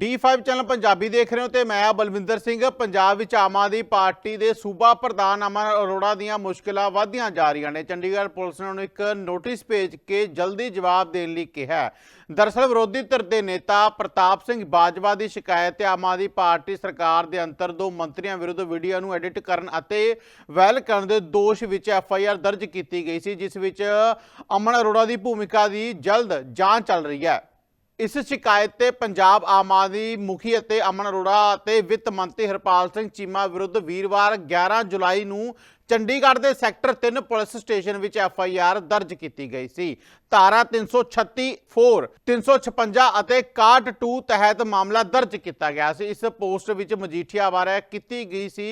D5 channel Punjabi ਦੇਖ ਰਹੇ ਹੋ ਤੇ ਮੈਂ ਆ ਬਲਵਿੰਦਰ ਸਿੰਘ। ਪੰਜਾਬ ਵਿੱਚ ਆਮ ਆਦਮੀ ਪਾਰਟੀ ਦੇ ਸੂਬਾ ਪ੍ਰਧਾਨ ਅਮਨ ਅਰੋੜਾ ਦੀਆਂ ਮੁਸ਼ਕਲਾਂ ਵਧਦੀਆਂ ਜਾ ਰਹੀਆਂ ਨੇ। ਚੰਡੀਗੜ੍ਹ ਪੁਲਿਸ ਨੇ ਉਹਨੂੰ ਇੱਕ ਨੋਟਿਸ ਭੇਜ ਕੇ ਜਲਦੀ ਜਵਾਬ ਦੇਣ ਲਈ ਕਿਹਾ ਹੈ। ਦਰਅਸਲ ਵਿਰੋਧੀ ਧਿਰ ਦੇ ਨੇਤਾ ਪ੍ਰਤਾਪ ਸਿੰਘ ਬਾਜਵਾ ਦੀ ਸ਼ਿਕਾਇਤ ਤੇ ਆਮ ਆਦਮੀ ਪਾਰਟੀ ਸਰਕਾਰ ਦੇ ਅੰਤਰ ਦੋ ਮੰਤਰੀਆਂ ਵਿਰੁੱਧ ਵੀਡੀਓ ਨੂੰ ਐਡਿਟ ਕਰਨ ਅਤੇ ਵਾਇਰਲ ਕਰਨ ਦੇ ਦੋਸ਼ ਵਿੱਚ ਐਫ ਆਈ ਆਰ ਦਰਜ ਕੀਤੀ ਗਈ ਸੀ, ਜਿਸ ਵਿੱਚ ਅਮਨ ਅਰੋੜਾ ਦੀ ਭੂਮਿਕਾ ਦੀ ਜਲਦ ਜਾਂਚ ਚੱਲ ਰਹੀ ਹੈ। ਇਸ ਸ਼ਿਕਾਇਤ ਤੇ ਪੰਜਾਬ ਆਮ ਆਦਮੀ ਮੁਖੀ ਅਤੇ ਅਮਨ ਅਰੋੜਾ ਅਤੇ ਵਿੱਤ ਮੰਤਰੀ ਹਰਪਾਲ ਸਿੰਘ ਚੀਮਾ ਵਿਰੁੱਧ ਵੀਰਵਾਰ 11 ਜੁਲਾਈ ਨੂੰ ਚੰਡੀਗੜ੍ਹ ਦੇ ਸੈਕਟਰ 3 ਪੁਲਿਸ ਸਟੇਸ਼ਨ ਵਿੱਚ ਐਫ ਆਈ ਆਰ ਦਰਜ ਕੀਤੀ ਗਈ ਸੀ। ਧਾਰਾ 336 4 356 ਅਤੇ 62 ਤਹਿਤ ਮਾਮਲਾ ਦਰਜ ਕੀਤਾ ਗਿਆ ਸੀ। ਇਸ ਪੋਸਟ ਵਿੱਚ ਮਜੀਠੀਆ ਬਾਰੇ ਕੀਤੀ ਗਈ ਸੀ।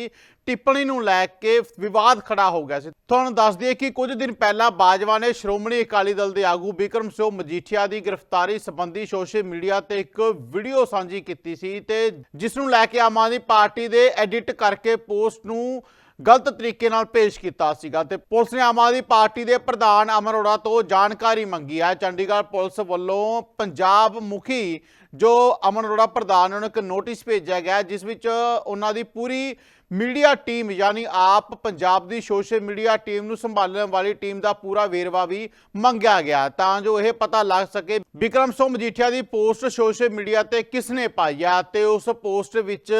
ਟਿੱਪਣੀ ਨੂੰ ਲੈ ਕੇ ਵਿਵਾਦ ਖੜਾ ਹੋ ਗਿਆ ਸੀ। ਤੁਹਾਨੂੰ ਦੱਸ ਦਈਏ ਕਿ ਕੁਝ ਦਿਨ ਪਹਿਲਾਂ ਬਾਜਵਾ ਨੇ ਸ਼੍ਰੋਮਣੀ ਅਕਾਲੀ ਦਲ ਦੇ ਆਗੂ ਬਿਕਰਮ ਸਿੰਘ ਮਜੀਠੀਆ ਦੀ ਗ੍ਰਿਫਤਾਰੀ ਸੰਬੰਧੀ ਸੋਸ਼ਲ ਮੀਡੀਆ ਤੇ ਇੱਕ ਵੀਡੀਓ ਸਾਂਝੀ ਕੀਤੀ ਸੀ ਤੇ ਜਿਸ ਨੂੰ ਲੈ ਕੇ ਆਮ ਆਦਮੀ ਪਾਰਟੀ ਦੇ ਐਡਿਟ ਕਰਕੇ ਪੋਸਟ ਨੂੰ ਗਲਤ ਤਰੀਕੇ ਨਾਲ ਪੇਸ਼ ਕੀਤਾ ਸੀਗਾ ਤੇ ਪੁਲਿਸ ਨੇ ਆਮ ਆਦਮੀ ਪਾਰਟੀ ਦੇ ਪ੍ਰਧਾਨ ਅਮਰ ਅਰੋੜਾ ਤੋਂ ਜਾਣਕਾਰੀ ਮੰਗੀ ਹੈ। ਚੰਡੀਗੜ੍ਹ ਪੁਲਿਸ ਵੱਲੋਂ ਪੰਜਾਬ ਮੁਖੀ ਜੋ ਅਮਨ ਅਰੋੜਾ ਪ੍ਰਧਾਨ ਨੂੰ ਇੱਕ ਨੋਟਿਸ ਭੇਜਿਆ ਗਿਆ, ਜਿਸ ਵਿੱਚ ਉਹਨਾਂ ਦੀ ਪੂਰੀ ਮੀਡੀਆ ਟੀਮ ਯਾਨੀ ਆਪ ਪੰਜਾਬ ਦੀ ਸੋਸ਼ਲ ਮੀਡੀਆ ਟੀਮ ਨੂੰ ਸੰਭਾਲਣ ਵਾਲੀ ਟੀਮ ਦਾ ਪੂਰਾ ਵੇਰਵਾ ਵੀ ਮੰਗਿਆ ਗਿਆ। ਤਾਂ ਜੋ ਇਹ ਪਤਾ ਲੱਗ ਸਕੇ ਵਿਕਰਮ ਸਿੰਘ ਮਜੀਠੀਆ ਦੀ ਪੋਸਟ ਸੋਸ਼ਲ ਮੀਡੀਆ ਤੇ ਕਿਸਨੇ ਪਾਈ ਆ ਤੇ ਉਸ ਪੋਸਟ ਵਿੱਚ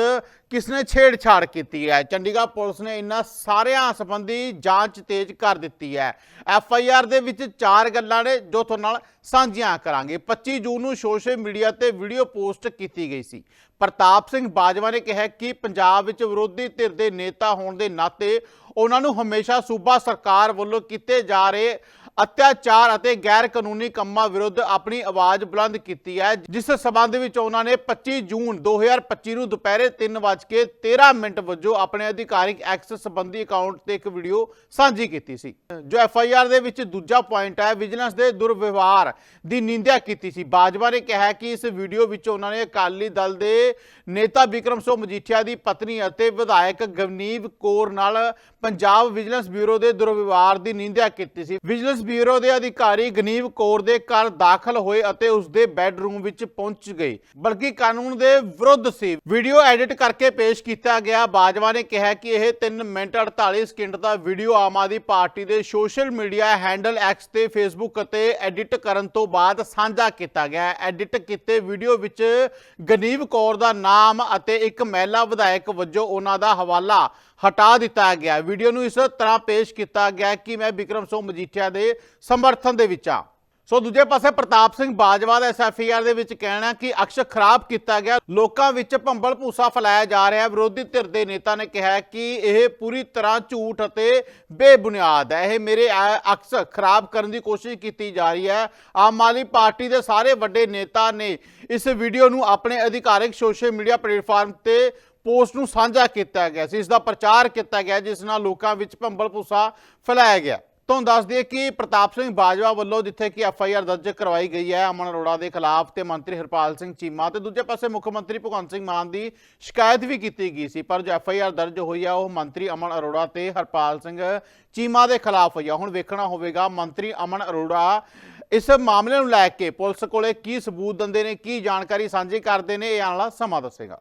ਕਿਸਨੇ ਛੇੜਛਾੜ ਕੀਤੀ ਹੈ? ਚੰਡੀਗੜ੍ਹ ਪੁਲਿਸ ਨੇ ਇਹਨਾਂ ਸਾਰਿਆਂ ਸੰਬੰਧੀ ਜਾਂਚ ਤੇਜ਼ ਕਰ ਦਿੱਤੀ ਹੈ। ਐਫ ਆਈ ਆਰ ਦੇ ਵਿੱਚ ਚਾਰ ਗੱਲਾਂ ਨੇ ਜੋ ਤੁਹਾਡੇ ਨਾਲ ਸਾਂਝੀਆਂ ਕਰਾਂਗੇ। 25 ਜੂਨ ਨੂੰ ਸੋਸ਼ਲ ਮੀਡੀਆ ਤੇ ਵੀਡੀਓ ਪੋਸਟ ਕੀਤੀ ਗਈ ਸੀ। ਪ੍ਰਤਾਪ ਸਿੰਘ ਬਾਜਵਾ ਨੇ ਕਿਹਾ ਕਿ ਪੰਜਾਬ ਵਿੱਚ ਵਿਰੋਧੀ ਧਿਰ ਦੇ ਨੇਤਾ ਹੋਣ ਦੇ ਨਾਤੇ ਉਹਨਾਂ ਨੂੰ ਹਮੇਸ਼ਾ ਸੂਬਾ ਸਰਕਾਰ ਵੱਲੋਂ ਕੀਤੇ ਜਾ ਰਹੇ ਅਤਿਆਚਾਰ ਅਤੇ ਗੈਰ ਕਾਨੂੰਨੀ ਕੰਮਾਂ ਵਿਰੁੱਧ ਆਪਣੀ ਆਵਾਜ਼ ਬੁਲੰਦ ਕੀਤੀ ਹੈ। ਜਿਸ ਸਬੰਧ ਵਿੱਚ ਉਹਨਾਂ ਨੇ 25 ਜੂਨ 2025 ਨੂੰ ਦੁਪਹਿਰੇ 3:13 ਮਿੰਟ ਵਜੋਂ ਆਪਣੇ ਅਧਿਕਾਰਿਕ ਐਕਸੈਸ ਸੰਬੰਧੀ ਅਕਾਊਂਟ ਤੇ ਇੱਕ ਵੀਡੀਓ ਸਾਂਝੀ ਕੀਤੀ ਸੀ। ਜੋ ਐਫ ਆਈ ਆਰ ਦੇ ਵਿੱਚ ਦੂਜਾ ਪੁਆਇੰਟ ਹੈ, ਵਿਜੀਲੈਂਸ ਦੇ ਦੁਰਵਿਵਹਾਰ ਦੀ ਨਿੰਦਿਆ ਕੀਤੀ ਸੀ। ਬਾਜਵਾ ਨੇ ਕਿਹਾ ਕਿ ਇਸ ਵੀਡੀਓ ਵਿੱਚ ਉਹਨਾਂ ਨੇ ਅਕਾਲੀ ਦਲ ਦੇ ਨੇਤਾ ਵਿਕਰਮ ਸੋ ਮਜੀਠੀਆ ਦੀ ਪਤਨੀ ਅਤੇ ਵਿਧਾਇਕ ਗਵਨੀਵ ਕੌਰ ਨਾਲ ਪੰਜਾਬ ਵਿਜੀਲੈਂਸ ਬਿਊਰੋ ਦੇ ਦੁਰਵਿਵਹਾਰ ਦੀ ਨਿੰਦਿਆ ਕੀਤੀ ਸੀ। ਵਿਜੀਲੈਂਸ ਬਿਊਰੋ ਦੇ ਅਧਿਕਾਰੀ ਗਨੀਵ ਕੌਰ ਦੇ ਘਰ ਦਾਖਲ ਹੋਏ ਅਤੇ ਉਸ ਦੇ ਬੈੱਡਰੂਮ ਵਿੱਚ ਪਹੁੰਚ ਗਏ। ਬਲਕਿ ਕਾਨੂੰਨ ਦੇ ਵਿਰੁੱਧ ਸੀ। ਵੀਡੀਓ ਐਡਿਟ ਕਰਕੇ ਪੇਸ਼ ਕੀਤਾ ਗਿਆ। ਬਾਜਵਾ ਨੇ ਕਿਹਾ ਕਿ ਇਹ 3 ਮਿੰਟ 48 ਸਕਿੰਟ ਦਾ ਵੀਡੀਓ ਆਮ ਆਦਮੀ ਪਾਰਟੀ ਦੇ ਸੋਸ਼ਲ ਮੀਡੀਆ ਹੈਂਡਲ ਐਕਸ ਤੇ ਫੇਸਬੁੱਕ ਅਤੇ ਐਡਿਟ ਕਰਨ ਤੋਂ ਬਾਅਦ ਸਾਂਝਾ ਕੀਤਾ ਗਿਆ। ਐਡਿਟ ਕੀਤੇ ਵੀਡੀਓ ਵਿੱਚ ਗਨੀਵ ਕੌਰ ਦਾ ਨਾਮ ਅਤੇ ਇੱਕ ਮਹਿਲਾ ਵਿਧਾਇਕ ਵਜੋਂ ਉਹਨਾਂ ਦਾ ਹਵਾਲਾ। ਹਟਾ ਦਿੱਤਾ ਗਿਆ। ਵੀਡੀਓ ਨੂੰ ਇਸ ਤਰ੍ਹਾਂ ਪੇਸ਼ ਕੀਤਾ ਗਿਆ ਕਿ ਮੈਂ ਵਿਕਰਮ ਸਿੰਘ ਮਜੀਠੀਆ ਦੇ ਸਮਰਥਨ ਦੇ ਵਿੱਚ ਹਾਂ। ਸੋ ਦੂਜੇ ਪਾਸੇ ਪ੍ਰਤਾਪ ਸਿੰਘ ਬਾਜਵਾ ਦਾ ਐਸਐਫਆਰ ਦੇ ਵਿੱਚ ਕਹਿਣਾ ਕਿ ਅਕਸ਼ ਖਰਾਬ ਕੀਤਾ ਗਿਆ। ਲੋਕਾਂ ਵਿੱਚ ਭੰਬਲ ਭੂਸਾ ਫੈਲਾਇਆ ਜਾ ਰਿਹਾ ਵਿਰੋਧੀ ਧਿਰ ਦੇ ਨੇਤਾ ਨੇ ਕਿਹਾ ਕਿ ਇਹ ਪੂਰੀ ਤਰ੍ਹਾਂ ਝੂਠ ਅਤੇ ਬੇਬੁਨਿਆਦ ਹੈ। ਇਹ ਮੇਰੇ ਅਕਸ ਖਰਾਬ ਕਰਨ ਦੀ ਕੋਸ਼ਿਸ਼ ਕੀਤੀ ਜਾ ਰਹੀ ਹੈ। ਆਮ ਆਦਮੀ ਪਾਰਟੀ ਦੇ ਸਾਰੇ ਵੱਡੇ ਨੇਤਾ ਨੇ ਇਸ ਵੀਡੀਓ ਨੂੰ ਆਪਣੇ ਅਧਿਕਾਰਿਕ ਸੋਸ਼ਲ ਮੀਡੀਆ ਪਲੇਟਫਾਰਮ ਤੇ ਪੋਸਟ ਨੂੰ ਸਾਂਝਾ ਕੀਤਾ ਗਿਆ ਸੀ, ਇਸ ਦਾ ਪ੍ਰਚਾਰ ਕੀਤਾ ਗਿਆ, ਜਿਸ ਨਾਲ ਲੋਕਾਂ ਵਿੱਚ ਭੰਬਲ ਭੂਸਾ ਫੈਲਾਇਆ ਗਿਆ। ਤੁਹਾਨੂੰ ਦੱਸ ਦਈਏ ਕਿ ਪ੍ਰਤਾਪ ਸਿੰਘ ਬਾਜਵਾ ਵੱਲੋਂ ਜਿੱਥੇ ਕਿ ਐਫ ਆਈ ਆਰ ਦਰਜ ਕਰਵਾਈ ਗਈ ਹੈ, ਅਮਨ ਅਰੋੜਾ ਦੇ ਖਿਲਾਫ ਤੇ ਮੰਤਰੀ ਹਰਪਾਲ ਸਿੰਘ ਚੀਮਾ ਤੇ ਦੂਜੇ ਪਾਸੇ ਮੁੱਖ ਮੰਤਰੀ ਭਗਵੰਤ ਸਿੰਘ ਮਾਨ ਦੀ ਸ਼ਿਕਾਇਤ ਵੀ ਕੀਤੀ ਗਈ ਸੀ, ਪਰ ਜੋ ਐਫ ਆਈ ਆਰ ਦਰਜ ਹੋਈ ਆ, ਉਹ ਮੰਤਰੀ ਅਮਨ ਅਰੋੜਾ ਤੇ ਹਰਪਾਲ ਸਿੰਘ ਚੀਮਾ ਦੇ ਖਿਲਾਫ ਹੋਈ ਆ। ਹੁਣ ਵੇਖਣਾ ਹੋਵੇਗਾ ਮੰਤਰੀ ਅਮਨ ਅਰੋੜਾ ਇਸ ਮਾਮਲੇ ਨੂੰ ਲੈ ਕੇ ਪੁਲਿਸ ਕੋਲੇ ਕੀ ਸਬੂਤ ਦਿੰਦੇ ਨੇ, ਕੀ ਜਾਣਕਾਰੀ ਸਾਂਝੀ ਕਰਦੇ ਨੇ, ਇਹ ਆਉਣ ਵਾਲਾ ਸਮਾਂ ਦੱਸੇਗਾ।